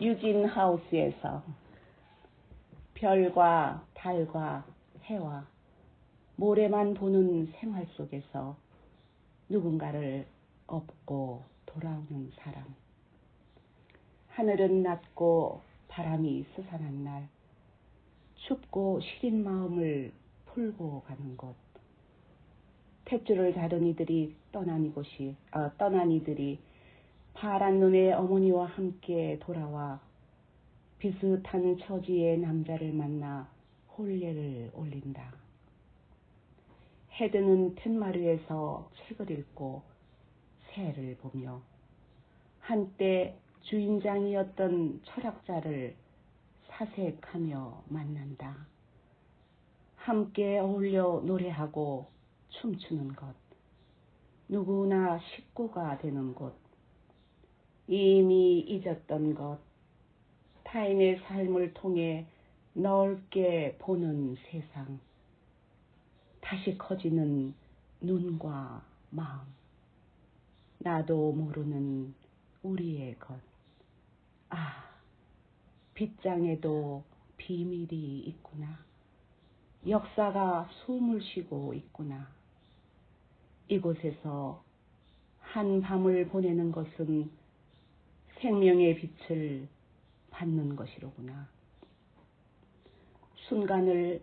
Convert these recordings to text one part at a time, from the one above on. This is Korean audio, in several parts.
유진 하우스에서 별과 달과 해와 모래만 보는 생활 속에서 누군가를 업고 돌아오는 사람. 하늘은 낮고 바람이 스산한 날, 춥고 시린 마음을 풀고 가는 곳. 탯줄을 다른 이들이 떠난 이곳이, 아, 떠난 이들이 파란 눈의 어머니와 함께 돌아와 비슷한 처지의 남자를 만나 혼례를 올린다. 헤드는 툇마루에서 책을 읽고 새를 보며 한때 주인장이었던 철학자를 사색하며 만난다. 함께 어울려 노래하고 춤추는 것. 누구나 식구가 되는 곳. 이미 잊었던 것. 타인의 삶을 통해 넓게 보는 세상. 다시 커지는 눈과 마음. 나도 모르는 우리의 것. 아, 빗장에도 비밀이 있구나. 역사가 숨을 쉬고 있구나. 이곳에서 한 밤을 보내는 것은 생명의 빛을 받는 것이로구나. 순간을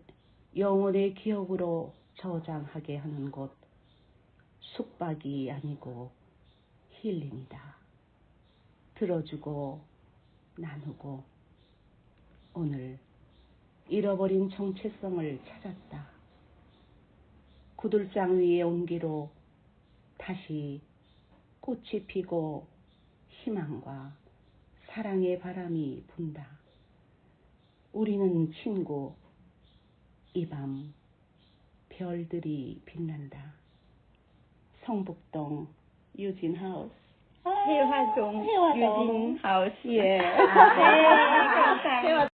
영혼의 기억으로 저장하게 하는 곳, 숙박이 아니고 힐링이다. 들어주고 나누고 오늘 잃어버린 정체성을 찾았다. 구들장 위의 온기로 다시 꽃이 피고 희망과 사랑의 바람이 분다. 우리는 친구, 이 밤 별들이 빛난다. 성북동 유진 하우스. 해화동 해화동. 유진 하우스. 예. 네, 감사합니다.